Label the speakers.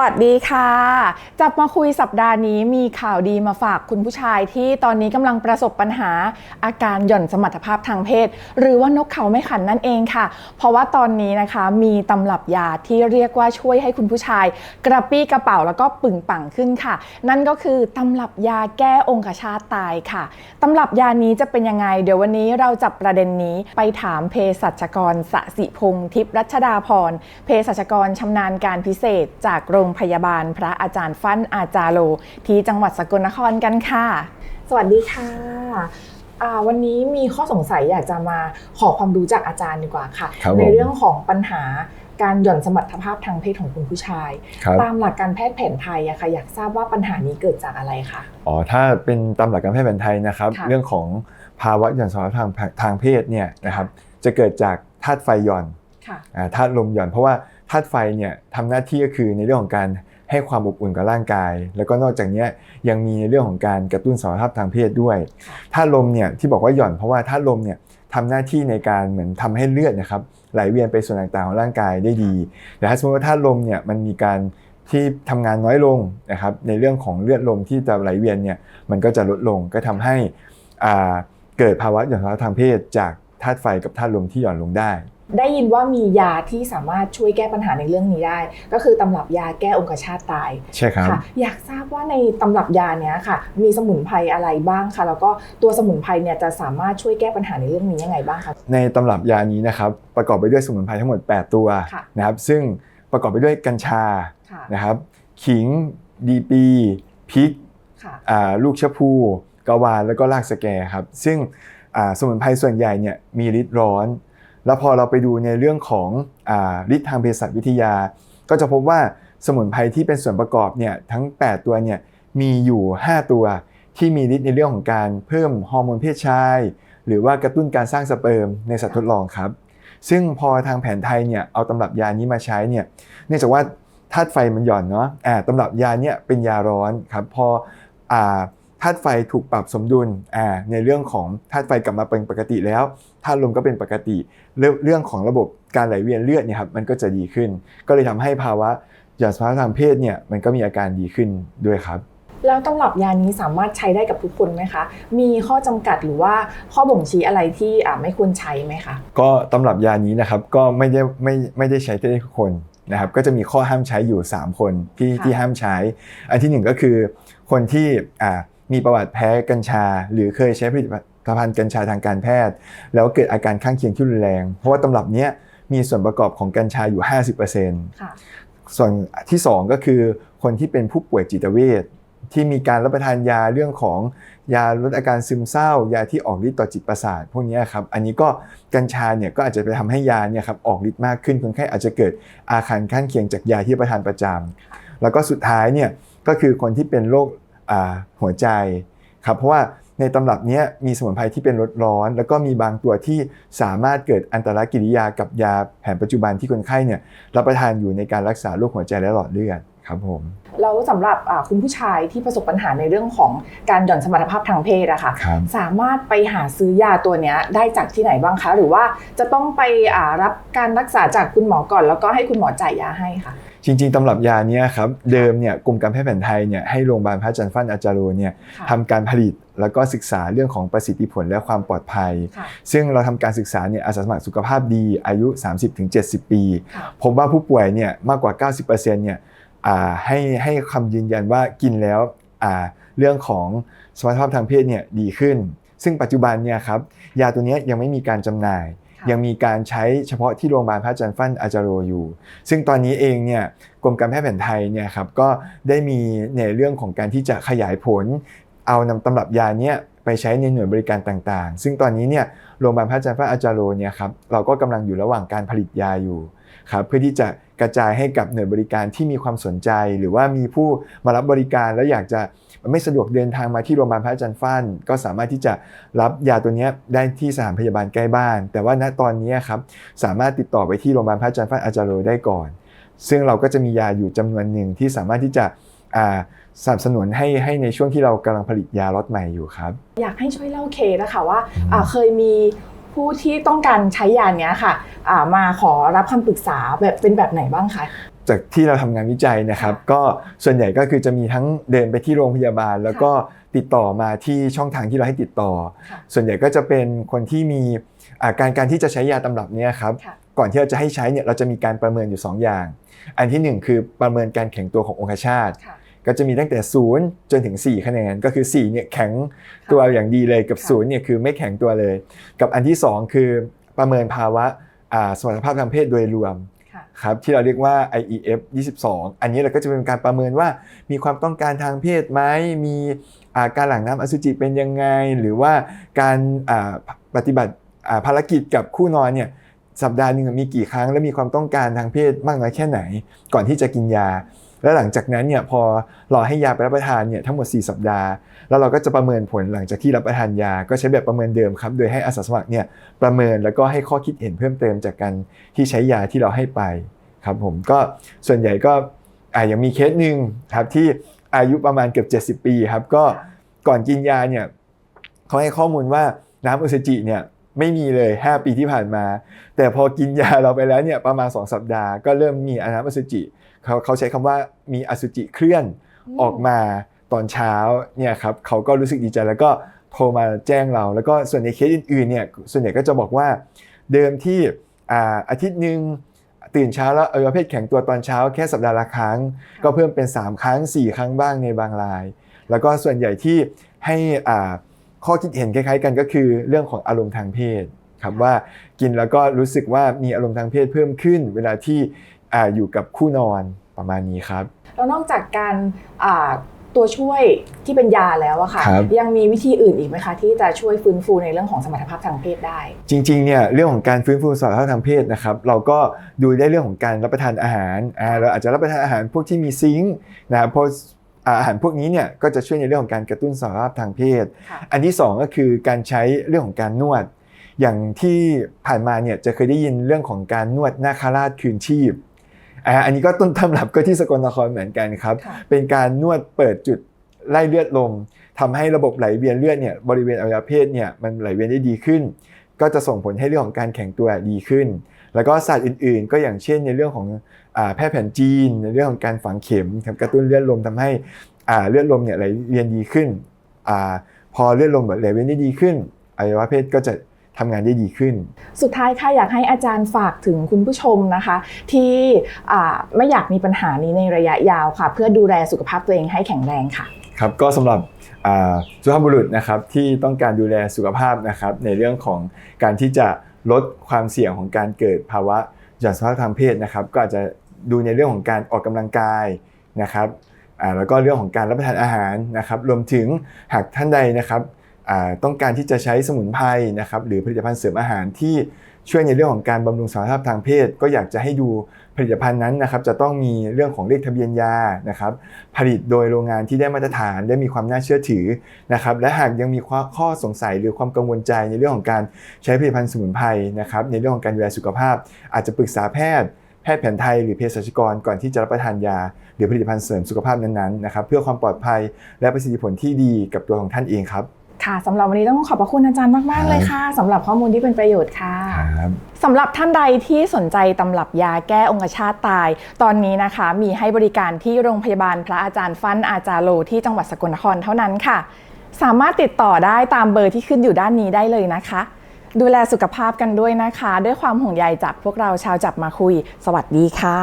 Speaker 1: วัสดีค่ะ จับมาคุยสัปดาห์นี้มีข่าวดีมาฝากคุณผู้ชายที่ตอนนี้กำลังประสบปัญหาอาการหย่อนสมรรถภาพทางเพศ หรือว่านกเขาไม่ขันนั่นเองค่ะ เพราะว่าตอนนี้นะคะมีตำรับยาที่เรียกว่าช่วยให้คุณผู้ชาย กระปี้กระเป๋าแล้วก็ปึงปังขึ้นค่ะ นั่นก็คือตำรับยาแก้องคชาตตายค่ะตำรับยานี้จะเป็นยังไง เดี๋ยววันนี้เราจับประเด็นนี้ไปถามเภสัชกรสสิพงษ์ทิพย์รัชดาพรเภสัชกรชำนาญการพิเศษจากโรงพยาบาล พระอาจารย์ฟั่นอาจารโล ที่จังหวัดสกลนครกันค่ะ สวัสดีค่ะอ่าวันนี้มีข้อสงสัยอยากจะมาขอความรู้จากอาจารย์ดีกว่าค่ะ
Speaker 2: ครับผม
Speaker 1: ในเรื่องของปัญหาการหย่อนสมรรถภาพทางเพศของคุณผู้ชาย
Speaker 2: ครับ
Speaker 1: ตามหลักการแพทย์แผนไทยอะค่ะอยากทราบว่าปัญหานี้เกิดจากอะไรคะ
Speaker 2: อ๋อถ้าเป็นตามหลักการแพทย์แผนไทยนะครับ
Speaker 1: ค่ะ
Speaker 2: เรื่องของภาวะหย่อนสมรรถภาพทางทางเพศเนี่ยนะครับจะเกิดจากธาตุไฟหย่อน
Speaker 1: ค่ะ
Speaker 2: อ่าธาตุลมหย่อน เพราะว่า ธาตุไฟเนี่ยทำหน้าที่ก็คือในเรื่องของการให้ความอบอุ่นกับร่างกาย แล้วก็นอกจากนี้ยังมีในเรื่องของการกระตุ้นสมรรถภาพทางเพศด้วยธาตุลมเนี่ยที่บอกว่าหย่อนเพราะว่าธาตุลมเนี่ยทำหน้าที่ในการเหมือนทำให้เลือดนะครับไหลเวียนไปส่วนต่างๆของร่างกายได้ดี แต่ถ้าสมมติว่าธาตุลมเนี่ยมันมีการที่ทำงานน้อยลงนะครับในเรื่องของเลือดลมที่จะไหลเวียนเนี่ยมันก็จะลดลงก็ทำให้อ่าเกิดภาวะหย่อนสมรรถภาพทางเพศจากธาตุไฟกับธาตุลมที่หย่อนลงได้
Speaker 1: ได้ยินว่ามียาที่สามารถช่วยแก้ปัญหาในเรื่องนี้ได้ ก็คือตำรับยาแก้องคชาตตาย
Speaker 2: ใช่ครับ
Speaker 1: ค่ะอยากทราบว่าในตำรับยาเนี้ยค่ะ มีสมุนไพรอะไรบ้างคะแล้วก็ตัวสมุนไพรเนี่ยจะสามารถช่วยแก้ปัญหาในเรื่องนี้ยังไงบ้างคะ
Speaker 2: ในตำรับยานี้นะครับประกอบไปด้วยสมุนไพรทั้งหมด 8 ตัว
Speaker 1: ค่ะ
Speaker 2: นะครับซึ่งประกอบไปด้วยกัญชา
Speaker 1: ค่ะ
Speaker 2: นะครับขิงดีปีพริก
Speaker 1: ค่ะ
Speaker 2: อ่าลูกชะพูกะวานแล้วก็รากสะแกครับซึ่งอ่าสมุนไพรส่วนใหญ่เนี่ยมีฤทธิ์ร้อน แล้วพอเราไปดูในเรื่องของฤทธิ์ทางเภสัชวิทยา ก็จะพบว่าสมุนไพรที่เป็นส่วนประกอบเนี่ยทั้ง 8 ตัวเนี่ยมีอยู่ 5 ตัวที่มีฤทธิ์ในเรื่องของการเพิ่มฮอร์โมนเพศชาย หรือว่ากระตุ้นการสร้างสเปิร์มในสัตว์ทดลองครับ ซึ่งพอทางแผนไทยเนี่ยเอาตำรับยานี้มาใช้เนี่ยเนื่องจากว่าธาตุไฟมันหย่อนเนาะอ่าตำรับยาเนี่ยเป็นยาร้อนครับพออ่าธาตุไฟถูกปรับสมดุลอ่าในเรื่องของธาตุไฟกลับมาเป็นปกติแล้วธาตุลมก็เป็นปกติ เรื่องเรื่องของระบบการไหลเวียนเลือดเนี่ยครับมันก็จะดีขึ้น ก็เลยทำให้ภาวะหย่อนสมรรถภาพทางเพศเนี่ยมันก็มีอาการดีขึ้นด้วยครับ
Speaker 1: แล้วตำรับยานี้สามารถใช้ได้กับทุกคนไหมคะ มีข้อจำกัดหรือว่าข้อบ่งชี้อะไรที่อ่าไม่ควรใช้ไหมคะ
Speaker 2: ก็ตำรับยานี้นะครับก็ไม่ได้ไม่ไม่ได้ใช้ได้ทุกคนนะครับก็จะมีข้อห้ามใช้อยู่ 3 คนที่
Speaker 1: ค่ะ
Speaker 2: ที่ห้ามใช้ อันที่หนึ่งก็คือ คนที่อ่ามีประวัติแพ้กัญชา หรือเคยใช้ผลิต ภัณฑ์กัญชาทางการแพทย์ แล้วเกิดอาการข้างเคียงที่รุนแรง เพราะว่าตำรับเนี้ยมีส่วนประกอบของกัญชาอยู่ 50%
Speaker 1: ค่ะ
Speaker 2: ส่วนที่ 2 ก็คือคนที่เป็นผู้ป่วยจิตเวชที่มีการรับประทานยาเรื่องของยาลดอาการซึมเศร้า ยาที่ออกฤทธิ์ต่อจิตประสาทพวกนี้ครับอันนี้ก็กัญชาเนี่ยก็อาจจะไปทำให้ยาเนี่ยครับออกฤทธิ์มากขึ้นคนไข้อาจจะเกิดอาการข้างเคียงจากยาที่รับประทานประจำแล้วก็สุดท้ายเนี่ยก็คือคนที่เป็นโรคอ่าหัวใจครับเพราะว่า ในตำรับเนี้ยมีสมุนไพรที่เป็นลดร้อน แล้วก็มีบางตัวที่สามารถเกิดอันตรายกิริยากับยาแผนปัจจุบันที่คนไข้เนี่ยรับประทานอยู่ในการรักษาโรคหัวใจและหลอดเลือดครับผม
Speaker 1: แล้วสำหรับอ่าคุณผู้ชายที่ประสบปัญหาในเรื่องของการหย่อนสมรรถภาพทางเพศอะค่ะ
Speaker 2: ครับ
Speaker 1: สามารถไปหาซื้อยาตัวเนี้ยได้จากที่ไหนบ้างคะ หรือว่าจะต้องไปอ่ารับการรักษาจากคุณหมอก่อน แล้วก็ให้คุณหมอจ่ายยาให้ค่ะ
Speaker 2: จริง ๆตำรับยาเนี้ครับเดิมเนี่ยกรมการแพทย์แผนไทยเนี่ยให้โรงพยาบาลพระจันทร์ฟั่นอาจารโรเนี่ย
Speaker 1: ค่ะ
Speaker 2: ทำการผลิตแล้วก็ศึกษาเรื่องของประสิทธิผลและความปลอดภัย
Speaker 1: ค่ะ
Speaker 2: ซึ่งเราทำการศึกษาเนี่ยอาสาสมัครสุขภาพดีอายุ 30-70 ปี
Speaker 1: ค่ะ
Speaker 2: พบว่าผู้ป่วยเนี่ยมากกว่า 90%เนี่ยอ่าให้ให้คำยืนยันว่ากินแล้วอ่าเรื่องของสมรรถภาพทางเพศเนี่ยดีขึ้น ซึ่งปัจจุบันเนี่ยครับยาตัวเนี้ยยังไม่มีการจำหน่าย
Speaker 1: ค่ะ
Speaker 2: ยังมีการใช้เฉพาะที่โรงพยาบาลพระจันทร์ฟั่นอาจารโรอยู่ ซึ่งตอนนี้เองเนี่ยกรมการแพทย์แผนไทยเนี่ยครับก็ได้มีในเรื่องของการที่จะขยายผลเอานำตำรับยาเนี่ย ไปใช้ในหน่วยบริการต่างๆ ซึ่งตอนนี้เนี่ยโรงพยาบาลพระจันทร์ฟั่นอาจารโรเนี่ยครับเราก็กำลังอยู่ระหว่างการผลิตยาอยู่ครับเพื่อที่จะกระจายให้กับหน่วยบริการที่มีความสนใจ หรือว่ามีผู้มารับบริการแล้วอยากจะไม่สะดวกเดินทางมาที่โรงพยาบาลพระจันทร์ฟันก็สามารถที่จะรับยาตัวนี้ได้ที่สถานพยาบาลใกล้บ้าน แต่ว่าณตอนนี้ครับสามารถติดต่อไปที่โรงพยาบาลพระจันทร์ฟันอาจารโรได้ก่อน ซึ่งเราก็จะมียาอยู่จำนวนหนึ่งที่สามารถที่จะ สนับสนุนให้ให้ในช่วงที่เรากำลังผลิตยาล็อตใหม่อยู่ครับ
Speaker 1: อยากให้ช่วยเล่าเคสนะคะว่าอ่าเคยมีผู้ที่ต้องการใช้ยาเนี้ยค่ะอ่ามาขอรับคำปรึกษาแบบเป็นแบบไหนบ้างคะ
Speaker 2: จากที่เราทำงานวิจัยนะครับ ก็ส่วนใหญ่ก็คือจะมีทั้งเดินไปที่โรงพยาบาล แล้วก็ติดต่อมาที่ช่องทางที่เราให้ติดต่อ
Speaker 1: ค่ะ
Speaker 2: ส่วนใหญ่ก็จะเป็นคนที่มีอ่าการการที่จะใช้ยาตำรับเนี้ยครับ
Speaker 1: ค่ะ
Speaker 2: ก่อนที่เราจะให้ใช้เนี่ยเราจะมีการประเมินอยู่ 2 อย่าง อันที่ 1 คือประเมินการแข็งตัวขององคชาต
Speaker 1: ค่ะ
Speaker 2: ก็จะมีตั้งแต่ 0 จนถึง 4 คะแนน ก็คือ4เนี่ยแข็งตัวอย่างดีเลยกับ
Speaker 1: ค่ะ
Speaker 2: 0เนี่ยคือไม่แข็งตัวเลย กับอันที่ 2 คือประเมินภาวะอ่าสมรรถภาพทางเพศโดยรวม
Speaker 1: ค่ะ
Speaker 2: ครับที่เราเรียกว่า IEF 22 อันนี้เราก็จะเป็นการประเมินว่ามีความต้องการทางเพศไหมมีอ่าการหลั่งน้ำอสุจิเป็นยังไง หรือว่าการอ่าปฏิบัติอ่าภารกิจกับคู่นอนเนี่ยสัปดาห์หนึ่งมีกี่ครั้ง และมีความต้องการทางเพศมากน้อยแค่ไหน ก่อนที่จะกินยา และหลังจากนั้นเนี่ยพอรอให้ยาไปรับประทานเนี่ยทั้งหมด 4 สัปดาห์ แล้วเราก็จะประเมินผลหลังจากที่รับประทานยา ก็ใช้แบบประเมินเดิมครับโดยให้อาสาสมัครเนี่ยประเมินแล้วก็ให้ข้อคิดเห็นเพิ่มเติมจากการที่ใช้ยาที่เราให้ไปครับผมก็ส่วนใหญ่ก็อ่ายังมีเคสหนึ่งครับที่อายุประมาณเกือบ 70 ปีครับก็ก่อนกินยาเนี่ยเขาให้ข้อมูลว่าน้ำอสุจิเนี่ย ไม่มีเลย 5 ปีที่ผ่านมา แต่พอกินยาเราไปแล้วเนี่ยประมาณ 2 สัปดาห์ก็เริ่มมีน้ำอสุจิเขาเขาใช้คำว่ามีอสุจิเคลื่อนออกมาตอนเช้าเนี่ยครับเขาก็รู้สึกดีใจแล้วก็โทรมาแจ้งเรา แล้วก็ส่วนในเคสอื่นๆเนี่ยส่วนใหญ่ก็จะบอกว่าเดิมที่อ่าอาทิตย์หนึ่งตื่นเช้าแล้วเออประเภทแข็งตัวตอนเช้าแค่สัปดาห์ละครั้ง ก็เพิ่มเป็น 3 ครั้ง 4 ครั้งบ้างในบางราย แล้วก็ส่วนใหญ่ที่ให้อ่า ข้อคิดเห็นคล้ายๆกันก็คือเรื่องของอารมณ์ทางเพศครับว่ากินแล้วก็รู้สึกว่ามีอารมณ์ทางเพศเพิ่มขึ้น เวลาที่อ่าอยู่กับคู่นอนประมาณนี้ครับ
Speaker 1: แล้วนอกจากการอ่าตัวช่วยที่เป็นยาแล้วอะค่ะ
Speaker 2: ครับ
Speaker 1: ยังมีวิธีอื่นอีกไหมคะที่จะช่วยฟื้นฟูในเรื่องของสมรรถภาพทางเพศได้
Speaker 2: จริงๆเนี่ยเรื่องของการฟื้นฟูสมรรถภาพทางเพศนะครับเราก็ดูได้เรื่องของการรับประทานอาหารอ่าเราอาจจะรับประทานอาหารพวกที่มีซิงค์นะครับเพราะ อ่าอาหารพวกนี้เนี่ยก็จะช่วยในเรื่องของการกระตุ้นสมรรถภาพทางเพศ
Speaker 1: ค่ะ
Speaker 2: อันที่สองก็คือการใช้เรื่องของการนวด อย่างที่ผ่านมาเนี่ยจะเคยได้ยินเรื่องของการนวดนาคาราชคืนชีพอ่าอันนี้ก็ต้นตำรับก็ที่สกลนครเหมือนกันครับ
Speaker 1: ค่ะ
Speaker 2: เป็นการนวดเปิดจุดไล่เลือดลมทำให้ระบบไหลเวียนเลือดเนี่ยบริเวณอวัยวะเพศเนี่ยมันไหลเวียนได้ดีขึ้น ก็จะส่งผลให้เรื่องของการแข็งตัวดีขึ้น แล้วก็ศาสตร์อื่น ๆ ก็อย่างเช่นในเรื่องของอ่าแพทย์แผนจีน ในเรื่องของการฝังเข็มครับกระตุ้นเลือดลมทำให้อ่าเลือดลมเนี่ยไหลเวียนดีขึ้นอ่าพอเลือดลมไหลเวียนได้ดีขึ้นอวัยวะเพศก็จะทำงานได้ดีขึ้น
Speaker 1: สุดท้ายค่ะอยากให้อาจารย์ฝากถึงคุณผู้ชมนะคะ ที่อ่าไม่อยากมีปัญหานี้ในระยะยาวค่ะ เพื่อดูแลสุขภาพตัวเองให้แข็งแรงค่ะ
Speaker 2: ครับก็สำหรับอ่า สุภาพบุรุษนะครับที่ต้องการดูแลสุขภาพนะครับในเรื่องของการที่จะลดความเสี่ยงของการเกิดภาวะหย่อนสภาพทางเพศนะครับ ก็อาจจะดูในเรื่องของการออกกำลังกายนะครับแล้วก็เรื่องของการรับประทานอาหารนะครับ รวมถึงหากท่านใดนะครับต้องการที่จะใช้สมุนไพรนะครับ หรือผลิตภัณฑ์เสริมอาหารที่ ช่วยในเรื่องของการบำรุงสุขภาพทางเพศ ก็อยากจะให้ดูผลิตภัณฑ์นั้นนะครับจะต้องมีเรื่องของเลขทะเบียนยานะครับผลิตโดยโรงงานที่ได้มาตรฐานและมีความน่าเชื่อถือนะครับและหากยังมีข้อสงสัยหรือความกังวลใจในเรื่องของการใช้ผลิตภัณฑ์สมุนไพรนะครับในเรื่องของการดูแลสุขภาพ อาจจะปรึกษาแพทย์แพทย์แผนไทยหรือเภสัชกรก่อนที่จะรับประทานยา หรือผลิตภัณฑ์เสริมสุขภาพนั้นๆนะครับเพื่อความปลอดภัยและประสิทธิผลที่ดีกับตัวของท่านเองครับ
Speaker 1: ค่ะสำหรับวันนี้ต้องขอบพระคุณอาจารย์มาก ๆ เลยค่ะสำหรับข้อมูลที่เป็นประโยชน์ค่ะ
Speaker 2: ครับ
Speaker 1: สำหรับท่านใดที่สนใจตำรับยาแก้องคชาตตาย ตอนนี้นะคะมีให้บริการที่โรงพยาบาลพระอาจารย์ฟั่นอาจารโลที่จังหวัดสกลนครเท่านั้นค่ะ สามารถติดต่อได้ตามเบอร์ที่ขึ้นอยู่ด้านนี้ได้เลยนะคะ ดูแลสุขภาพกันด้วยนะคะ ด้วยความห่วงใยจากพวกเราชาวจับมาคุย สวัสดีค่ะ